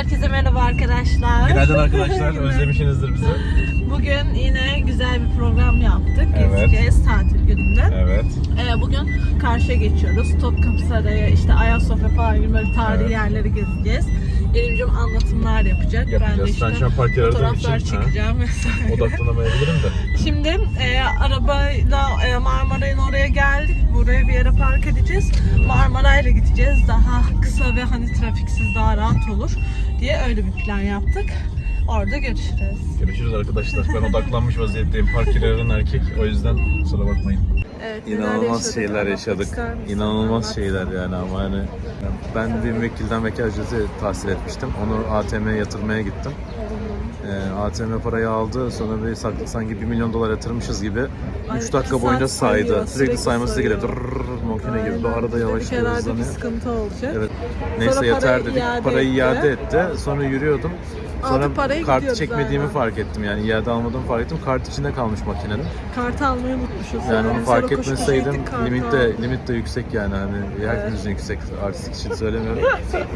Herkese merhaba arkadaşlar. Günaydın arkadaşlar. Özlemişsinizdir bizi. Bugün yine güzel bir program yaptık. Evet. Gezeceğiz tatil gününde. Evet. Ee, bugün karşıya geçiyoruz. Topkapı Sarayı, işte Ayasofya falan gibi böyle tarihi Evet. yerleri gezeceğiz. Elimcim anlatımlar yapacak. Ben de Yapacağız. işte Sen şu an park yeri aradığın fotoğraflar için, ha? çekeceğim vesaire. Odaklanamayabilirim de. Şimdi e, arabayla e, Marmaray'ın oraya geldik. Buraya bir yere park edeceğiz. Marmaray'la gideceğiz. Daha kısa ve hani trafiksiz daha rahat olur diye öyle bir plan yaptık. Orada görüşürüz. Görüşürüz arkadaşlar. Ben odaklanmış vaziyetteyim. Park yeri arayan erkek. O yüzden kusura bakmayın. Evet, İnanılmaz şeyler yaşadık. İnanılmaz şeyler yani ama hani ben bir vekilden vekil ücreti tahsil etmiştim. Onu ATM'ye yatırmaya gittim. Ee, ATM parayı aldı. Sonra bir saklı sanki 1 milyon dolar yatırmışız gibi Ay, 3 iki dakika boyunca saydı. Sürekli, sayması sayıyor. Dırrrr, makine gibi. Aynen. Arada yavaş herhalde bir hızlanıyor. sıkıntı olacak. Evet. Neyse Sonra yeter parayı dedik. iade parayı iade etti. Sonra yürüyordum. Sonra Aldık parayı kart gidiyoruz çekmediğimi aynen. fark ettim yani iade almadığımı fark ettim. Kart içinde kalmış makinenin. Kartı almayı unutmuşuz. Yani onu Sonra fark koşu koşu etmeseydim gittik, kartı limit de aldık. limit de yüksek yani hani herkesin yüksek artistik için söylemiyorum.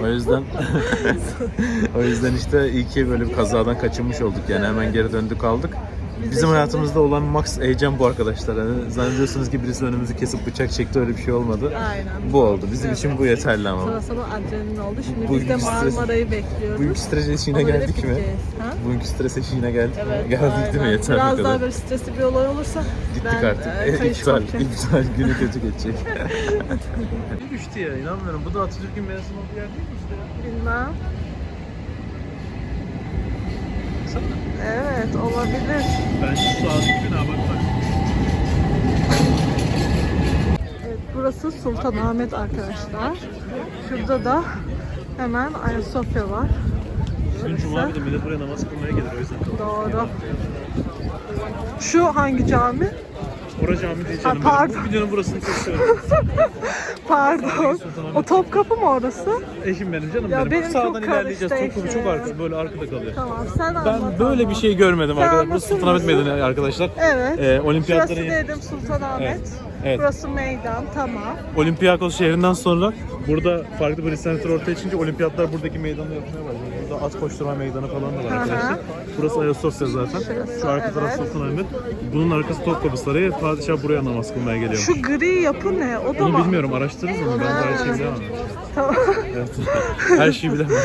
o yüzden o yüzden işte iyi ki böyle bir kazadan kaçınmış olduk yani hemen geri döndük aldık. Biz Bizim hayatımızda olan max heyecan bu arkadaşlar. Hani zannediyorsunuz ki birisi önümüzü kesip bıçak çekti öyle bir şey olmadı. Aynen. Bu oldu. Bizim Evet. için bu yeterli ama. Sonra sonra adrenalin oldu. Şimdi Bu biz de Marmara'yı bekliyoruz. Bugünkü stres eşiğine göre geldik mi? Ha? Bugünkü stres eşiğine geldik Evet, mi? Geldik değil mi? aynen. Yeter Biraz kadar. daha böyle stresli bir olay olursa Gittik ben, artık. e, iptal, iptal. Günü kötü geçecek. ne düştü ya? İnanmıyorum. Bu da Atatürk'ün mezun olduğu yer değil mi işte? Bilmem. Baksana. Evet olabilir. Ben şu sağdaki bina bak bak. Evet, burası Sultanahmet arkadaşlar. Şurada da hemen Ayasofya var. Bugün Cuma de millet buraya namaz kılmaya gelir o yüzden. Doğru. Şu hangi cami? Ora cami canım. Ha, pardon. Bu videonun burasını kesiyorum. Pardon. O Topkapı mı orası? Eşim benim canım Ya benim. benim Sağdan çok ilerleyeceğiz. karıştı Topkapı çok arkası böyle arkada kalıyor. Tamam sen anlat Ben böyle ama. bir şey görmedim Sen arkadaşlar. Burası Sultanahmet? Meydanı arkadaşlar. Evet. Ee, olimpiyatlara Şurası dedim Sultanahmet. Evet, evet. Burası meydan tamam. Olympiakos şehrinden sonra burada farklı bir lisanslar ortaya çıkınca olimpiyatlar buradaki meydanda yapmaya başladı. Burada at koşturma meydanı falan da var arkadaşlar. Burası Ayasofya zaten. Şu arka taraf evet. Sultanahmet. Bunun arkası Topkapı Sarayı. Padişah buraya namaz kılmaya geliyormuş. Şu gri yapı ne? O da Bunu mı? bilmiyorum araştırırız onu. Ben de her şeyi bilemem. Tamam. Evet. her şeyi bilemem.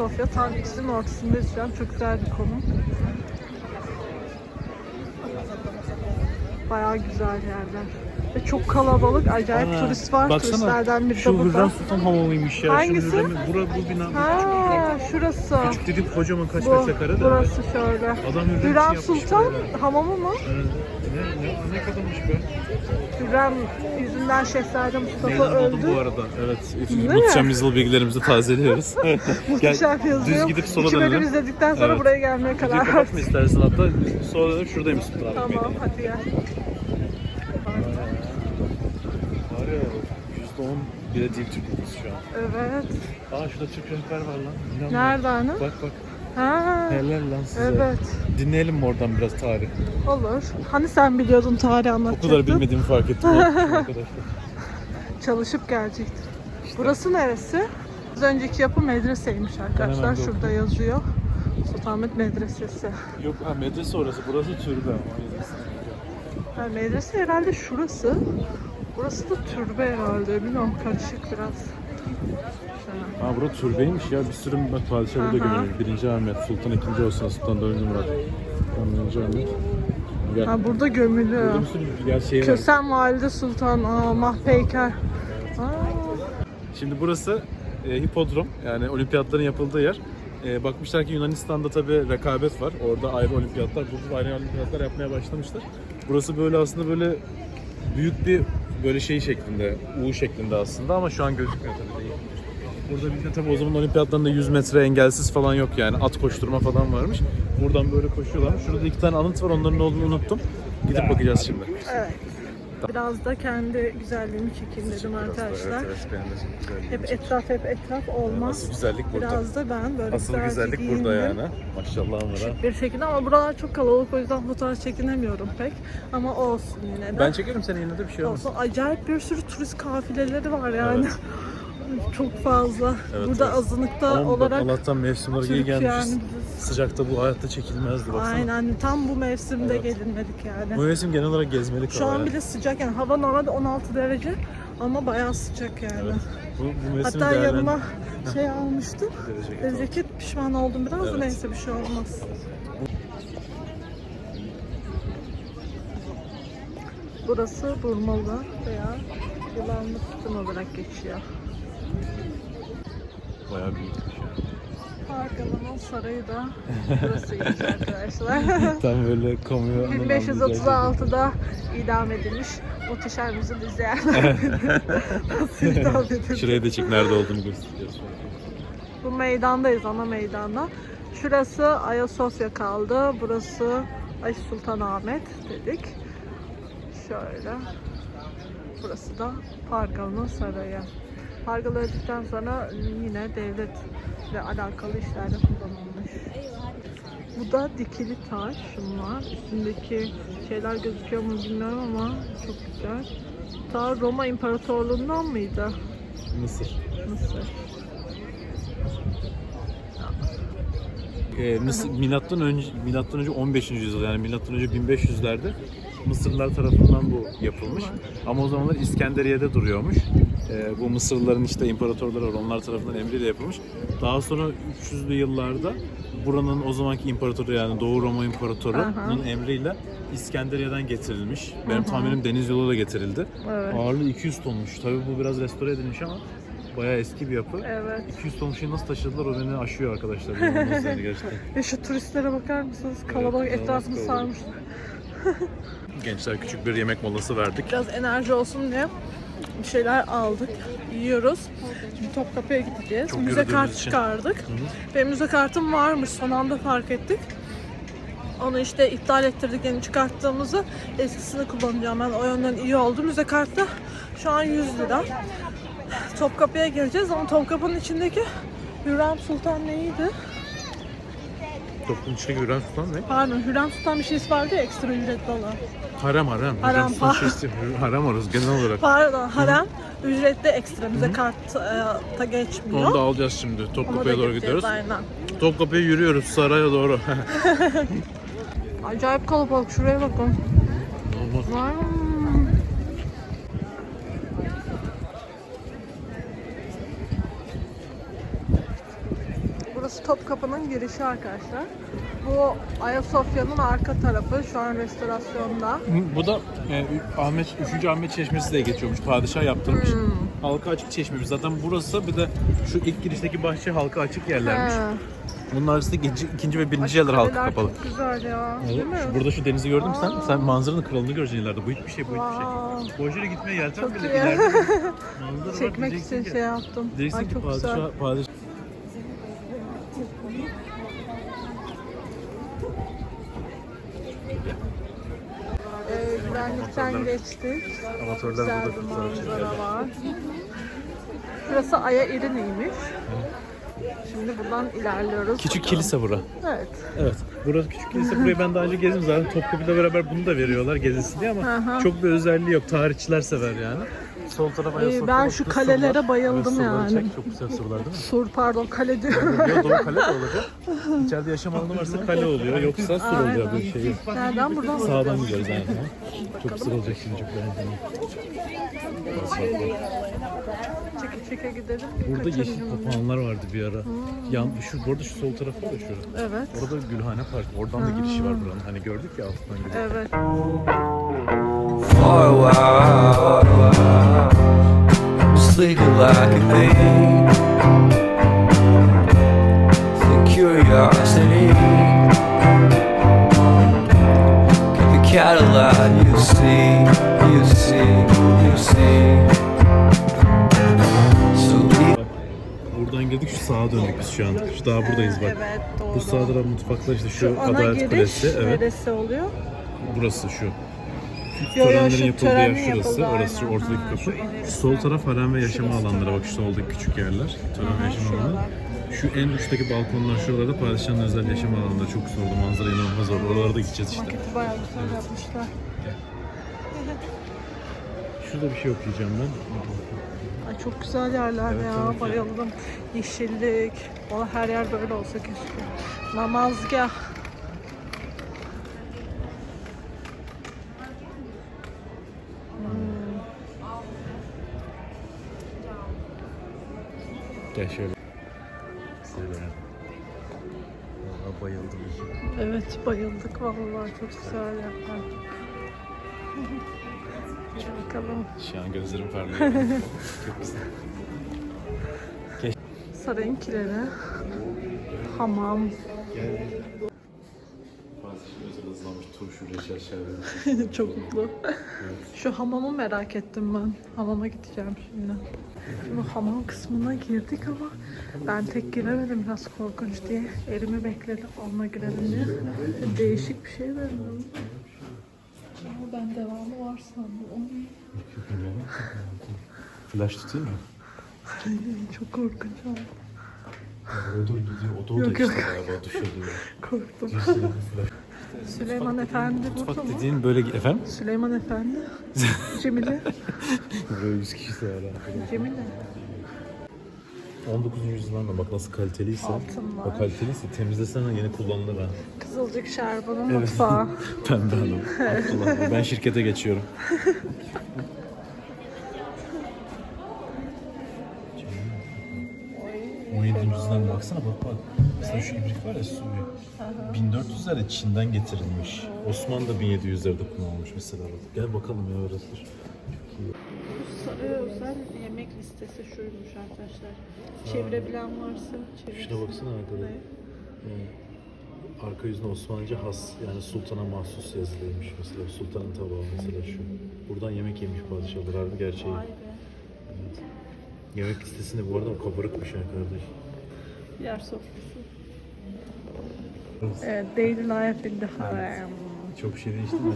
Ayasofya. Tam ikisinin ortasındayız şu an. Çok güzel bir konum. Bayağı güzel yerler. Ve çok kalabalık. Acayip Ana, turist var. baksana, Turistlerden biri de Şu burada. Hürrem Sultan Hamamı'ymış ya. Hangisi? Şu Hürrem, bura, bu bina. Ha, şurası. Küçük dedim kocaman kaç Bu, metrekare de. burası şöyle. Adam Hürrem yapmış Sultan hamamı mı? Ee, ne, ne, be? Hürrem yüzünden Şehzade Mustafa Meydan öldü. bu arada. Evet. mi? Muhteşem yüzyıl bilgilerimizi tazeliyoruz. Muhteşem Gel, yazıyor. Düz gidip sola İki bölüm izledikten sonra Evet. buraya gelmeye karar kapatma verdik. istersen hatta. Sola dönüp şuradaymış Tamam hadi gel. Var ya %10 bile değil Türk nüfusu şu an. Evet. Aa şurada Türk rehber var lan. İnan Nerede hani? Bak bak. Ha. Helal lan size. Evet. Dinleyelim mi oradan biraz tarih? Olur. Hani sen biliyordun tarih O anlatacaktın. kadar bilmediğimi fark ettim arkadaşlar. Çalışıp gelecektin. Burası neresi? Az önceki yapı medreseymiş arkadaşlar. hemen Şurada dokun. yazıyor. Sultanahmet Medresesi. Yok ha medrese orası. Burası türbe ama. Ha, medrese herhalde şurası. Burası da türbe herhalde. Bilmiyorum karışık biraz. Şöyle. Ha burası türbeymiş ya. Bir sürü padişah burada Aha. gömülmüş. Birinci Ahmet, Sultan ikinci Osman, Sultan dördüncü Murat. Birinci Ahmet. Gel. Ha burada gömülü. Burada bir sürü gel şey var. Kösen Valide Sultan, aa, Mahpeyker. Aa, Şimdi burası e, hipodrom yani olimpiyatların yapıldığı yer. E, bakmışlar ki Yunanistan'da tabi rekabet var. Orada ayrı olimpiyatlar, burada ayrı olimpiyatlar yapmaya başlamışlar. Burası böyle aslında böyle büyük bir böyle şey şeklinde, U şeklinde aslında ama şu an gözükmüyor tabii. Burada bir de tabii o zaman olimpiyatlarında 100 metre engelsiz falan yok yani. At koşturma falan varmış. Buradan böyle koşuyorlar. Şurada iki tane anıt var onların ne olduğunu unuttum. Gidip bakacağız şimdi. evet. Biraz da kendi güzelliğimi çekeyim dedim arkadaşlar. Evet, evet, Hep etraf hep etraf olmaz. Asıl güzellik burada. Biraz da ben böyle Asıl güzellik giyindim. burada yani. Maşallah onlara. Bir şekilde ama buralar çok kalabalık o yüzden fotoğraf çekinemiyorum pek. Ama olsun yine de. Ben çekerim seni yine de bir şey olmaz. olsun. Acayip bir sürü turist kafileleri var yani. çok fazla. Evet, Burada evet. azınlıkta Ama bak olarak Allah'tan mevsim olarak iyi Türk gelmişiz. yani. Sıcakta bu hayatta çekilmezdi baksana. Aynen tam bu mevsimde Evet. gelinmedik yani. Bu mevsim genel olarak gezmelik Şu an yani. bile sıcak yani hava normalde 16 derece ama bayağı sıcak yani. Evet. Bu, bu mevsim Hatta değerlen- yanıma şey almıştım. Getir. Ceket pişman oldum biraz da Evet. neyse bir şey olmaz. Burası Burmalı veya Yılanlı Sütun olarak geçiyor. Bayağı büyükmüş yani. Parkalanın sarayı da burasıymış arkadaşlar. Tam böyle kamuya 1536'da idam edilmiş muhteşem yüzyıl izleyenler nasıl idam? Şuraya da çek nerede olduğunu gösteriyoruz. Bu meydandayız ana meydanda. Şurası Ayasofya kaldı. Burası Ay Sultanahmet dedik. Şöyle. Burası da Pargalı'nın sarayı. Pargalı öldükten sonra yine devletle alakalı işlerde kullanılmış. Bu da dikili taş şunlar. Üstündeki şeyler gözüküyor mu bilmiyorum ama çok güzel. Ta Roma İmparatorluğundan mıydı? Mısır. Mısır. Ee, Mısır milattan önce milattan önce 15. yüzyıl yani milattan önce 1500'lerde Mısırlılar tarafından bu yapılmış. Ama o zamanlar İskenderiye'de duruyormuş. Ee, bu Mısırlıların işte imparatorları var. Onlar tarafından emriyle yapılmış. Daha sonra 300'lü yıllarda buranın o zamanki imparatoru yani Doğu Roma İmparatoru'nun emriyle İskenderiye'den getirilmiş. Benim tahminim deniz yoluyla getirildi. Evet. Ağırlığı 200 tonmuş. Tabii bu biraz restore edilmiş ama bayağı eski bir yapı. Evet. 200 ton şeyi nasıl taşıdılar o beni aşıyor arkadaşlar. İnanılmaz yani gerçekten. Ya şu turistlere bakar mısınız? Kalabalık inanılmaz etrafını sarmışlar. Gençler küçük bir yemek molası verdik. Biraz enerji olsun diye bir şeyler aldık. Yiyoruz. Şimdi Topkapı'ya gideceğiz. Çok müze kart için. çıkardık. Benim müze kartım varmış. Son anda fark ettik. Onu işte iptal ettirdik yeni çıkarttığımızı. Eskisini kullanacağım ben. O yönden iyi oldu. Müze kartı şu an 100 lira. Topkapı'ya gireceğiz ama Topkapı'nın içindeki Hürrem Sultan neydi? Toplum içine Hürrem Sultan ne? Pardon Hürrem Sultan bir şeysi vardı ya ekstra ücretli olan. Harem, Hürrem Sultan pardon. şeysi, harem arıyoruz genel olarak. Pardon harem ücretli ekstra müze kartta geçmiyor. Onu da alacağız şimdi. Ona da Topkapı'ya doğru gideceğiz, gidiyoruz. Aynen. Topkapı'ya yürüyoruz saraya doğru. Acayip kalabalık şuraya bakın. Normal. Vay. Burası Topkapı'nın girişi arkadaşlar. Bu Ayasofya'nın arka tarafı şu an restorasyonda. Bu da e, Ahmet 3. Ahmet Çeşmesi diye geçiyormuş. Padişah yaptırmış. Hmm. Halka açık çeşmemiz. Zaten burası bir de şu ilk girişteki bahçe halka açık yerlermiş. He. Bunun haricinde ikinci, ikinci ve birinci yerler halka kapalı. Çok güzel ya. Değil mi? Şu- Burada şu denizi gördün mü sen? Sen manzaranın kralını göreceksin ileride. Bu hiçbir şey, bu hiçbir şey. Boşuna gitmeye yelten bile iyi. ileride. Çekmek için şey yaptım. Diyeceksin Ay ki çok güzel. padişah, padişah. Ee, güvenlikten geçtik. Amatörler Güzel burada bir fotoğraf manzara var. Burası Aya İrine'ymiş. Şimdi buradan ilerliyoruz. Küçük kilise bura. Evet. Evet. Burası küçük kilise. Burayı ben daha önce gezdim zaten. Topkapı'yla beraber bunu da veriyorlar gezilsin diye ama Aha. çok bir özelliği yok. Tarihçiler sever yani. Sol tarafa Ee, ben şu bu kalelere bayıldım yani. Çek. Çok güzel surlar değil mi? Sur pardon kale diyorum. Ya doğru kale de olacak. İçeride yaşam alanı varsa kale oluyor. Yoksa sur olacak bir şey. Nereden buradan mı? Sağdan gidiyoruz yani. Çok güzel olacak şimdi çok beğendim. Çeke çeke gidelim. Burada yeşil papağanlar vardı bir ara. Yan, şu, bu arada şu sol tarafı da şurada. Evet. Orada Gülhane Park. Oradan da girişi var buranın. Hani gördük ya altından gidiyor. Evet. for a Sleeping like a thief. The curiosity. Get the Cadillac, you see, you see, you see. Buradan girdik şu sağa döndük biz şu an. Şu daha buradayız bak. Evet doğru. Bu sağda da mutfaklar işte şu, Şu Adalet Kulesi. Evet. neresi oluyor? Burası şu. Yo, yo, törenlerin şu yapıldığı yer törenin şurası. yapıldığı, Orası aynen. ortadaki Ha, kapı. şu. Sol taraf harem ve yaşama Şurası alanları. Bak şu soldaki küçük yerler. Tören ve alanı. şuralar. Şu en uçtaki balkonlar şuralarda padişahın özel yaşam alanları. Çok güzel oldu. Manzara inanılmaz oldu. Oralara da gideceğiz işte. Maketi bayağı güzel yapmışlar. Şurada bir şey okuyacağım ben. Ay çok güzel yerler Evet, ya. evet. Bayıldım. Yeşillik. Valla her yer böyle olsa keşke. Namazgah. Gel şöyle. Güzel ya. Valla bayıldım. Evet bayıldık vallahi çok güzel. Hadi bakalım. Şu an gözlerim parlıyor. Çok güzel. Sarayın kileri. Hamam. Şerbeti. Çok mutlu. Şu hamamı merak ettim ben. Hamama gideceğim şimdi. Şimdi hamam kısmına girdik ama ben tek giremedim biraz korkunç diye. Elimi bekledim onunla girelim diye. Değişik bir şey verdim. Ama ben devamı var sandım. Flash tutayım mı? Ay, Çok korkunç oldu. Orada gidiyor. O da o da Yok, işte yok. galiba alıyor. Korktum. Flash. Süleyman Efendi burada Mutfak mı? dediğin böyle efendim? Süleyman Efendi. Cemile. Buraya 100 kişi sığar Cemile. 19. yüzyıldan bak nasıl kaliteliyse. Altın var. O kaliteliyse temizlesene yeni kullanılır ha. Kızılcık Şerbeti mutfağı. Pembe hanım. Abdullah. ben şirkete geçiyorum. 17. yüzyıldan baksana bak bak. Mesela şu ibrik var ya suyu. 1400'lerde Çin'den getirilmiş. Osmanlı da 1700'lerde kullanılmış mesela. Gel bakalım ya orası. Sarı özel yemek listesi şuymuş arkadaşlar. Çevirebilen varsa çevirsin. Şuna baksana arkada. Ee, Arka yüzünde Osmanlıca has yani sultana mahsus yazılıymış mesela sultanın tabağı mesela şu. Buradan yemek yemiş padişahlar harbi gerçeği. Vay be. Yemek listesinde bu arada kabarıkmış ya kardeş. Yer sofrası. Evet, daily life in the harem. Çok şey değişti mi?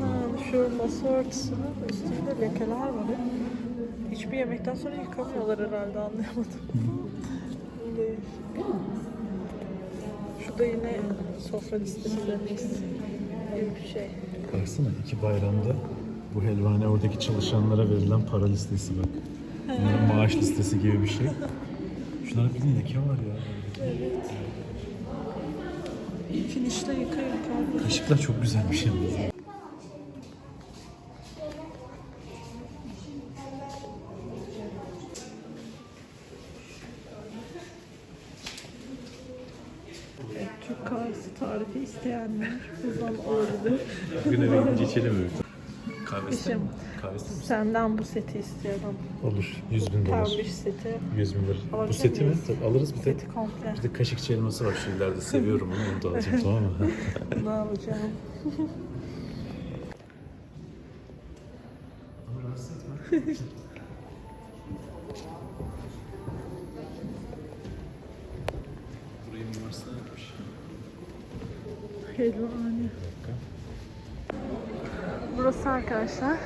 Ha, şu masa örtüsünün üstünde lekeler var. Hiçbir yemekten sonra yıkamıyorlar herhalde anlayamadım. Değişik. Şu da yine sofra gibi bir şey. Baksana iki bayramda bu helvane oradaki çalışanlara verilen para listesi bak. Bunların maaş listesi gibi bir şey. Şunların bir leke var ya. Evet. Finişte yıka yıka. Kaşıklar çok güzelmiş yalnız. Türk kahvesi tarifi isteyenler buradan alabilir. Bugün eve gidince içelim mi? Kahvesi İçim. mi? Kahvesi mi? Senden bu seti istiyorum. Olur. 100 bin dolar. Terbiş seti. 100 bin lira. Bu Alabilir seti mi? miyiz? Tabii alırız bir tek. Seti komple. Bir de kaşıkçı elması var şu ileride. Seviyorum onu. Onu da alacağım tamam mı? Ne alacağım? Ama rahatsız etme. Burayı yapmış. Helvani. Burası arkadaşlar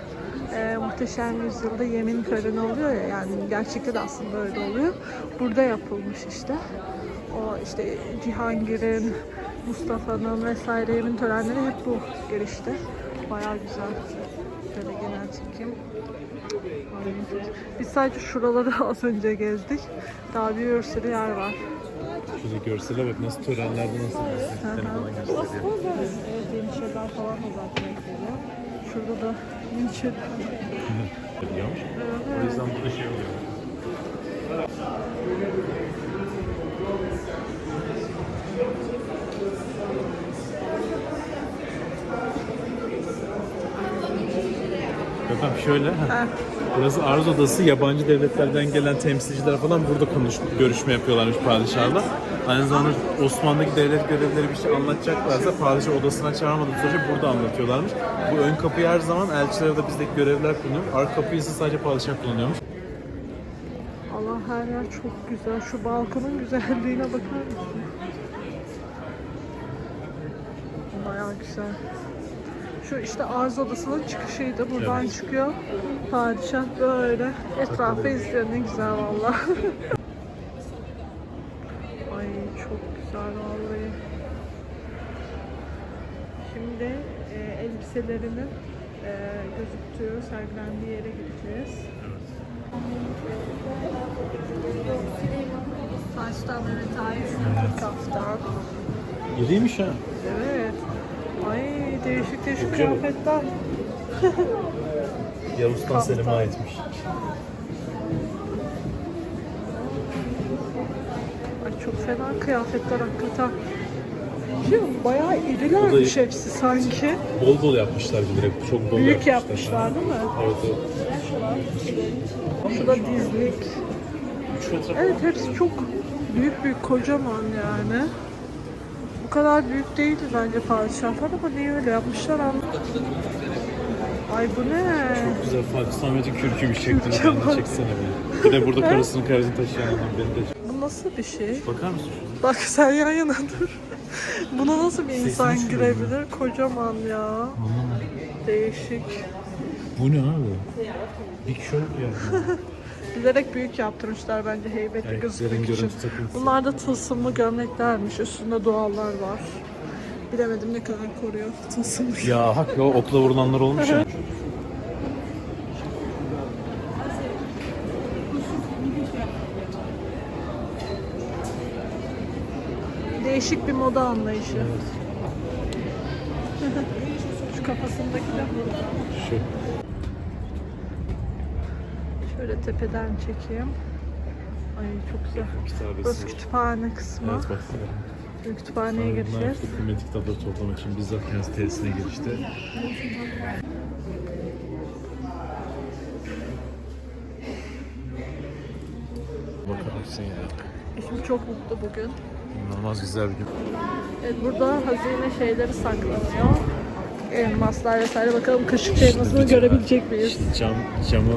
e, muhteşem yüzyılda yemin töreni oluyor ya yani gerçekten de aslında öyle oluyor. Burada yapılmış işte. O işte Cihangir'in, Mustafa'nın vesaire yemin törenleri hep bu girişte. Bayağı güzel. Şöyle genel çekim. Biz sadece şuraları az önce gezdik. Daha bir sürü yer var. Şurada görsele bak nasıl törenlerde nasıl gösterdiklerini falan gösteriyor. Evet yeniçeriler falan da zaten geliyor. Şurada da yeniçeriler. Biliyormuş. O yüzden burada şey oluyor. Efendim şöyle, Ha. burası arz odası, yabancı devletlerden gelen temsilciler falan burada konuş, görüşme yapıyorlarmış padişahla. Aynı zamanda Osmanlı'daki devlet görevlileri bir şey anlatacaklarsa padişah odasına çağırmadığı sürece burada anlatıyorlarmış. Bu ön kapıyı her zaman elçiler ya da bizdeki görevliler kullanıyor. Arka kapıyı ise sadece padişah kullanıyormuş. Allah her yer çok güzel. Şu balkonun güzelliğine bakar mısın? Bayağı güzel. Şu işte arz odasının çıkışıydı. Buradan Evet. çıkıyor. Padişah böyle etrafı izliyor. Ne güzel valla. Ay çok güzel vallahi. Şimdi e, elbiselerinin e, gözüktüğü, sergilendiği yere gideceğiz. Saçtan evet ait kaftan. İriymiş ha. Evet. Ay değişik değişik kıyafetler. Yavuz Sultan Selim'e aitmiş. Ay çok fena kıyafetler hakikaten. Şimdi bayağı Bu da- irilermiş hepsi sanki. Bol bol yapmışlar bilerek. Çok bol Büyük yapmışlar. değil mi? Evet evet. Şu da dizlik. Üç metre Evet hepsi çok büyük büyük kocaman yani. Kadar büyük değildi bence padişahlar ama niye öyle yapmışlar anlamadım. Ay bu ne? güzel Pakistan Metin kürkü bir şeklinde. Kürkü Ben de bak. çeksene beni. Bir de burada karısının karizini taşıyan adam beni de. Bu nasıl bir şey? Bakar mısın? Bak sen yan yana dur. Buna nasıl bir insan Sesini girebilir? Kocaman ya. Anlamadım. Değişik. Bu ne abi? Big Show yani. Bilerek büyük yaptırmışlar bence heybetli gözükmek için. Bunlar da tılsımlı gömleklermiş. Üstünde dualar var. Bilemedim ne kadar koruyor tılsımlı. ya hak ya okla vurulanlar olmuş ya. Değişik bir moda anlayışı. Şu kafasındaki de. Şu. Şöyle tepeden çekeyim. Ay çok güzel. Kitabesi. Burası kütüphane kısmı. Evet baksana. Şimdi kütüphaneye Bunlar gireceğiz. işte kıymetli kitapları toplamak için bizzat kendisi tesisine gelişti. Bakar mısın ya? Eşim çok mutlu bugün. İnanılmaz güzel bir gün. Evet, burada hazine şeyleri saklanıyor. Elmaslar vesaire. Bakalım kaşık elmasını görebilecek miyiz? İşte cam, camı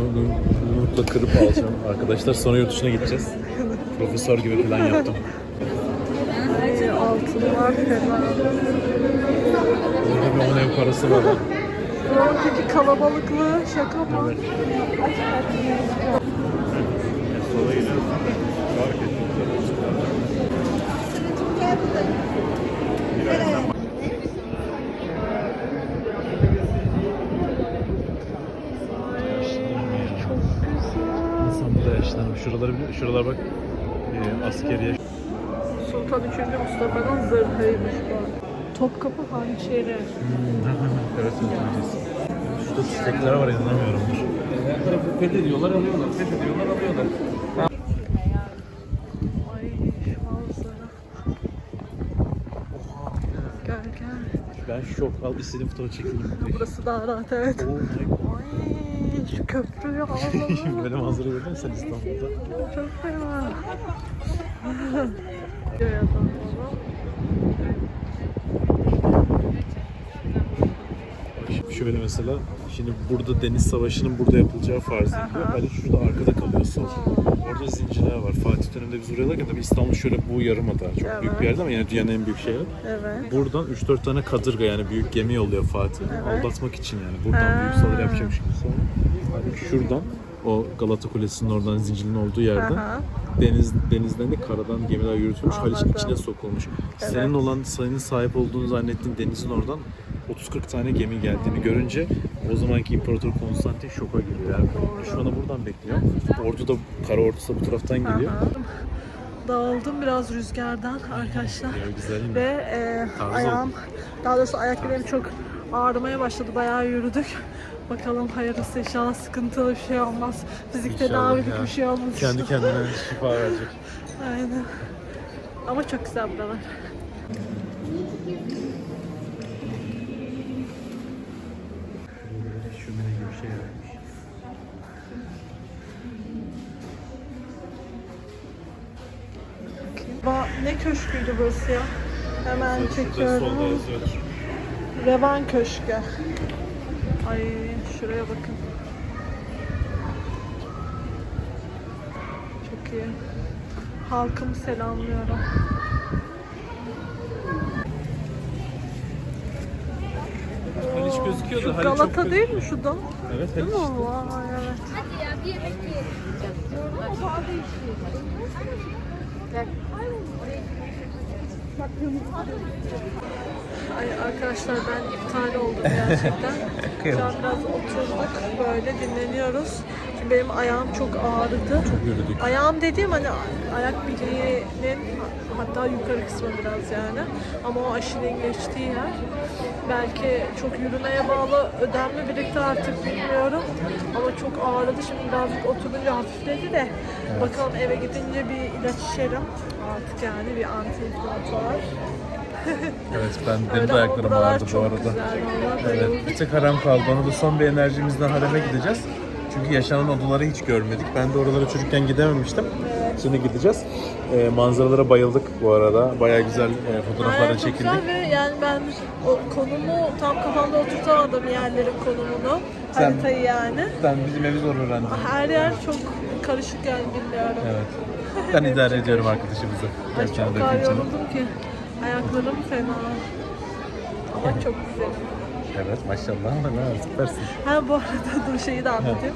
umutla kırıp alacağım. Arkadaşlar sonra yurt dışına gideceğiz. Profesör gibi plan yaptım. Ay, altınlar falan. Burada bir on ev parası var. Buradaki kalabalıklığı şaka mı? Sola gidiyoruz. Fark ettim. Çok Şuraları Şuralar bak. E, askeriye. Sultan 3. Mustafa'nın zırhıymış bu. Topkapı hançeri. evet unutmayacağız. Şurada çiçekler var inanamıyorum. Fethediyorlar alıyorlar. Fethediyorlar alıyorlar. Ay şu manzara. Gel gel. Ben şok. Al istediğim fotoğraf çekeyim. Burası daha rahat evet. Oh my god. Şimdi alalım. böyle manzara gördün sen İstanbul'da? Bana. Şimdi şöyle mesela, şimdi burada Deniz Savaşı'nın burada yapılacağı farz ediliyor. Haliç şurada arkada kalıyor sol. Orada zincirler var. Fatih döneminde biz oraya tabii İstanbul şöyle bu yarımada. Çok büyük bir yerde ama yine dünyanın en büyük şehri. Evet. Buradan 3-4 tane kadırga yani büyük gemi yolluyor Fatih. Evet. Aldatmak için yani. Buradan Ha. büyük saldırı yapacakmış gibi sonra. Şuradan o Galata Kulesi'nin oradan zincirin olduğu yerde Aha. deniz denizden de karadan gemiler yürütülmüş. Haliç'in içine sokulmuş. Evet. Senin olan sayının sahip olduğunu zannettiğin denizin oradan 30-40 tane gemi geldiğini görünce o zamanki İmparator Konstantin şoka giriyor. Yani düşmanı buradan bekliyor. Ordu da kara ordusu da bu taraftan geliyor. Aha. Dağıldım biraz rüzgardan arkadaşlar. Ya? Ve e, Tarzı ayağım, daha doğrusu ayak bileğim çok ağrımaya başladı. Bayağı yürüdük. Bakalım hayırlısı inşallah sıkıntılı bir şey olmaz. Fizik İnşallah tedavilik ya. bir şey olmaz. Kendi kendine şifa verecek. Aynen. Ama çok güzel buralar. Şömine gibi bir şey vermiş. Ne köşküydü burası ya? Hemen çekiyorum. Revan Köşkü. Ay şuraya bakın. Çok iyi. Halkımı selamlıyorum. Haliç gözüküyor Şu da Haliç çok Galata değil mi şu da? Evet Değil Haliç. mi? Vay evet. Hadi ya bir yemek yiyelim. Ay arkadaşlar ben iptal oldum gerçekten. Şu an biraz oturduk böyle dinleniyoruz. Çünkü benim ayağım çok ağrıdı. yürüdük. Ayağım dediğim hani ayak bileğinin hatta yukarı kısmı biraz yani. Ama o aşilin geçtiği yer. Belki çok yürümeye bağlı ödem mi birikti artık bilmiyorum. Ama çok ağrıdı. Şimdi birazcık oturunca hafifledi de. Bakalım eve gidince bir ilaç içerim. Artık yani bir antiinflamatuar. Evet ben benim de ayaklarım ağrıdı bu arada. Evet, bir tek harem kaldı. Onu da son bir enerjimizden hareme gideceğiz. Çünkü yaşanan odaları hiç görmedik. Ben de oralara çocukken gidememiştim. Şimdi gideceğiz. Ee, manzaralara bayıldık bu arada. Bayağı güzel e, fotoğraflara Aynen, çok çekildik. güzel ve yani ben o konumu tam kafamda oturtamadım yerlerin konumunu. Sen- Haritayı yani. Sen bizim evi zor öğrendin. Her yer çok karışık yani bilmiyorum. Evet. Ben idare ediyorum arkadaşımızı. Ay çok yoruldum ki. Ayaklarım fena. Ama çok güzel. Evet maşallah ama ne süpersin. Ha bu arada dur şeyi de anlatayım.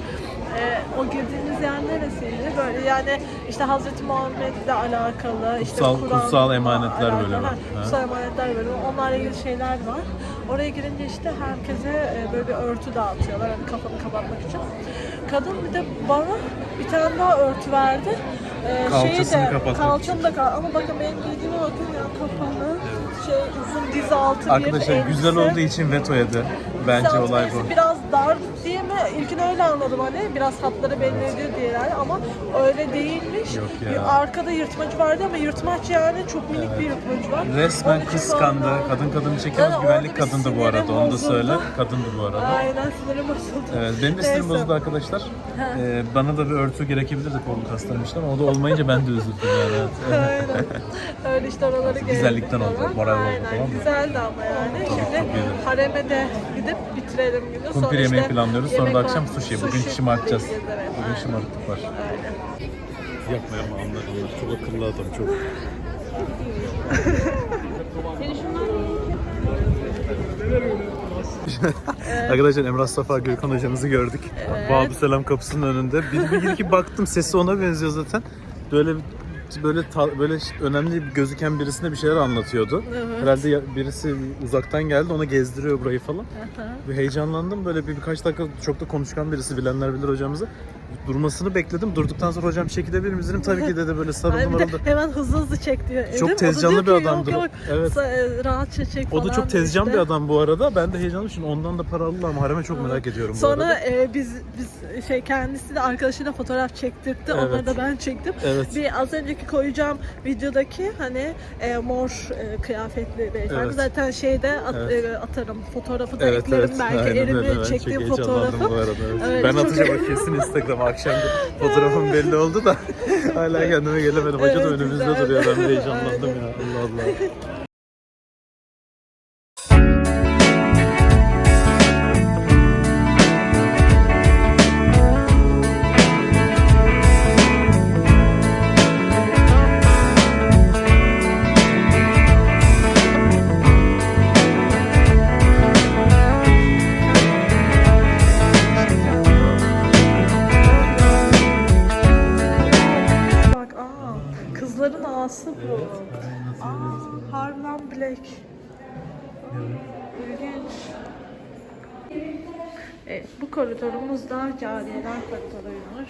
Ee, o girdiğimiz yer neresiydi? Böyle yani işte Hazreti Muhammed'le alakalı işte Kutsal- Kur'an'la kutsal emanetler alakalı- bölümü. Ha, Ha. Kutsal emanetler bölümü. Onlarla ilgili şeyler var. Oraya girince işte herkese e, böyle bir örtü dağıtıyorlar hani kafanı kapatmak için. Kadın bir de bana bir tane daha örtü verdi. Ee, Kalçasını şeyi de, kapatmak Kalçamı da kal- ama bakın benim giydiğime bakın ya kafanı şey uzun diz altı bir Arkadaşlar güzel elbise. olduğu için veto yedi. Bence olay bu. Biraz dar diye mi? İlkini öyle anladım hani. Biraz hatları belli ediyor diyeler ama öyle değilmiş. Yok ya. Arkada yırtmacı vardı ama yırtmaç yani çok minik bir yırtmacı var. Resmen kıskandı. Kadın kadını çekiyoruz. Yani Güvenlik orada bir kadındı bu arada. Onu da söyle. Kadındı bu arada. Aynen sinirim bozuldu. Evet, benim de sinirim Neyse. bozuldu arkadaşlar. Ee, bana da bir örtü gerekebilirdi kolum kaslanmıştı ama o da olmayınca ben de üzüldüm yani. Evet. Aynen. Öyle işte oraları gezdik Güzellikten oldu, falan. moral oldu, Aynen. tamam mı? Güzeldi ama yani. Şimdi hareme de gidip bitirelim günü. Kumpir yemeği işte planlıyoruz. Sonra da akşam sushi. Bugün şımartacağız. Bugün şımarıklık var. Aynen. Yapma yapma anlar anlar. Çok akıllı adam çok. Arkadaşlar Emrah Safa Gürkan hocamızı gördük. Evet. Selam kapısının önünde. Bir, bir iki baktım sesi ona benziyor zaten. Böyle böyle ta- böyle önemli gözüken birisine bir şeyler anlatıyordu. Evet. Herhalde ya- birisi uzaktan geldi ona gezdiriyor burayı falan. Bir heyecanlandım. Böyle bir birkaç dakika çok da konuşkan birisi bilenler bilir hocamızı. Durmasını bekledim. Durduktan sonra hocam çekilebilir miyiz dedim. Tabii ki dedi böyle Ay sarıldı bir de marıldı. hemen hızlı hızlı çek diyor. Çok tezcanlı bir adamdır. Yok, yok, Evet. sa- e, rahatça çek O da falan çok tezcan işte. bir adam bu arada. Ben de heyecanlı çünkü ondan da para ama hareme çok merak ediyorum bu Sonra arada. e, biz biz şey kendisi de arkadaşıyla fotoğraf çektirtti. Onları Evet. da ben çektim. Evet. Bir az önceki koyacağım videodaki hani e, mor e, kıyafetli beyefendi Evet. zaten şeyde at- Evet. e, atarım. Fotoğrafı da Evet eklerim evet. belki Aynen elimi öyle. Ben çektiğim fotoğrafı. bu arada. evet. Evet, ben atacağım kesin Instagram'a akşam fotoğrafım belli oldu da hala kendime gelemedim. Hoca da önümüzde duruyor. Ben bir heyecanlandım ya. Allah Allah. Evet, bu koridorumuz da cariyeler koridoruymuş.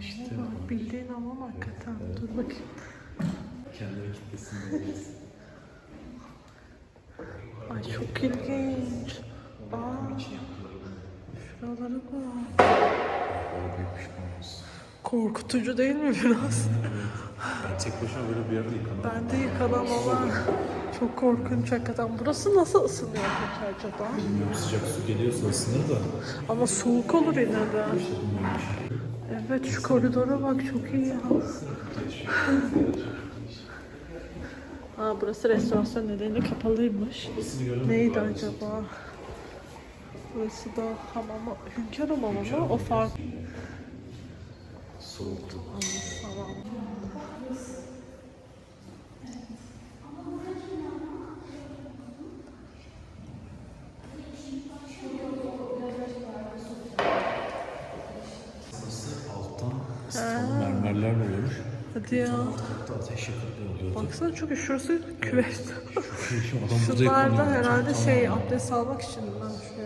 İşte bak bildiğin hamam hakikaten. Dur bakayım. Kendime kitlesin. Ay çok ilginç. Aa, şuralara bak. Korkutucu değil mi biraz? Ben tek başıma böyle bir yerde yıkanamam. Ben de yıkanam ama çok korkunç hakikaten. Burası nasıl ısınıyor peki acaba? Bilmiyorum sıcak su geliyorsa ısınır da. Ama soğuk olur yine de. Evet şu koridora bak çok iyi ya. Aa, burası restorasyon nedeniyle kapalıymış. Neydi acaba? Burası da hamama, hünkâr hamamı mı? O farklı. soğuktu. Tamam. Alttan ısıtılan mermerler oluyormuş. Hadi ya. Hatta ateş yakılı oluyordu. Baksana çünkü şurası küvet. Şu adam burada Şunlar da yıkanıyor. herhalde şey abdest almak için ben şuraya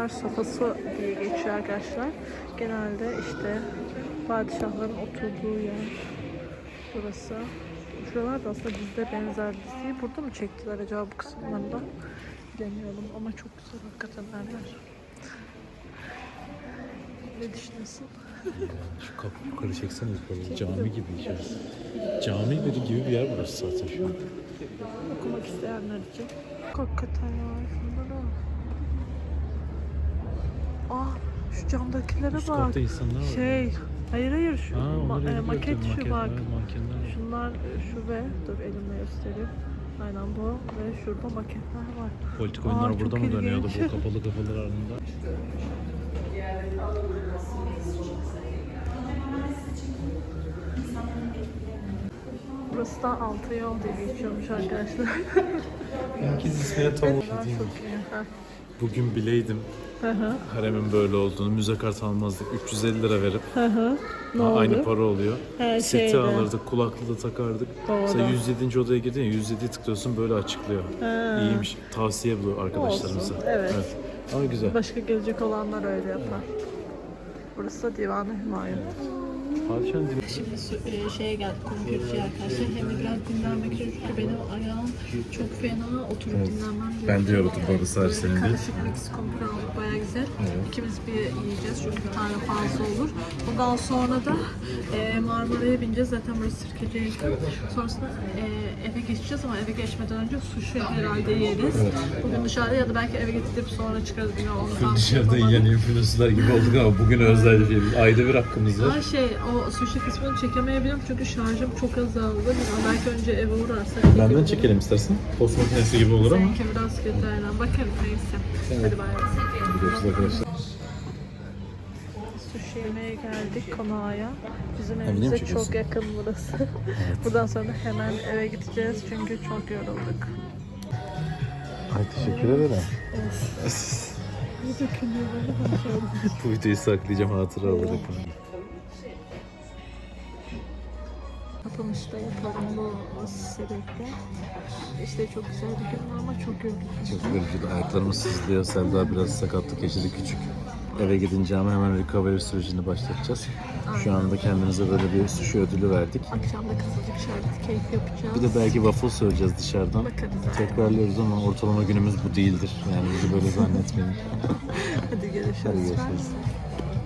Hünkâr safhası diye geçiyor arkadaşlar. Genelde işte padişahların oturduğu yer. Burası. Şuralar da aslında bizde benzer diziyi. Burada mı çektiler acaba bu kısımlarında? Bilemiyorum ama çok güzel hakikaten yerler. Ne düşünüyorsun? Şu kapı yukarı çeksene yukarı. Cami gibi içerisi. Cami gibi bir yer burası zaten şu an. Okumak isteyenler için. Hakikaten ya şunlara. Ah şu camdakilere Üst bak. katta insanlar var. Şey, hayır hayır şu Ha, ma- onları e, maket şu bak. mankenler. Şunlar e, şu ve dur elimle göstereyim. Aynen bu ve şurada maketler var. Politik Aa, oyunlar çok burada mı dönüyordu bu ilginç. kapalı kapılar ardında? Burası da altı yol diye geçiyormuş arkadaşlar. Herkes ismine tam Bunlar çok iyi. Ha. Bugün bileydim Hı hı. haremin böyle olduğunu. Müze kart almazdık. 350 lira verip. Hı hı. Ne Ha, oldu? Aynı para oluyor. Her Seti şeyde. alırdık, kulaklığı da takardık. Doğru. Mesela 107. odaya girdin ya 107'yi tıklıyorsun böyle açıklıyor. Ha. İyiymiş. Tavsiye bu arkadaşlarımıza. Olsun, evet. Ama güzel. Başka gelecek olanlar öyle yapar. Burası da Divan-ı Hümayun. Dili- Şimdi e, şeye geldik kumpirciye arkadaşlar. Hem de biraz dinlenmek için çünkü benim ayağım çok fena oturup dinlenmem gerekiyor. Ben de yoruldum sadece Böyle senin de. Karışık mix kumpir aldık baya güzel. İkimiz bir yiyeceğiz çünkü bir tane fazla olur. Ondan sonra da e, Marmara'ya bineceğiz. Zaten burası Sirkeci'ye yakın. Sonrasında e, eve geçeceğiz ama eve geçmeden önce sushi herhalde yeriz. Bugün dışarıda ya da belki eve gidip sonra çıkarız. Tam Dışarıda yiyen influencerlar gibi olduk ama bugün özel bir şey. Ayda bir hakkımız var. Ama şey o sushi kısmını çekemeyebilirim çünkü şarjım çok azaldı. Bilmiyorum, belki önce eve uğrarsak Benden çekelim istersen. Tost makinesi gibi olur ama. Seninki biraz kötü aynen. Bakarım neyse. Hadi bay bay. Görüşürüz arkadaşlar. Sushi yemeye geldik konağa. Bizim evimize çekiyorsun? çok yakın burası. Buradan sonra hemen eve gideceğiz çünkü çok yorulduk. Ay teşekkür ederim. Şöyle. Bu videoyu saklayacağım hatıra olarak. Kapanışta yapalım bu sebeple. İşte çok güzel bir gün ama çok yorulduk. Çok yorucu. Ayaklarımız sızlıyor. Selda biraz sakatlık yaşadı küçük. Eve gidince ama hemen recovery sürecini başlatacağız. Şu anda kendimize böyle bir sushi ödülü verdik. Akşam da kızılcık şerbeti keyif yapacağız. Bir de belki waffle söyleyeceğiz dışarıdan. Bakarız. Tekrarlıyoruz ama ortalama günümüz bu değildir. Yani bizi böyle zannetmeyin. Hadi görüşürüz. Hadi görüşürüz.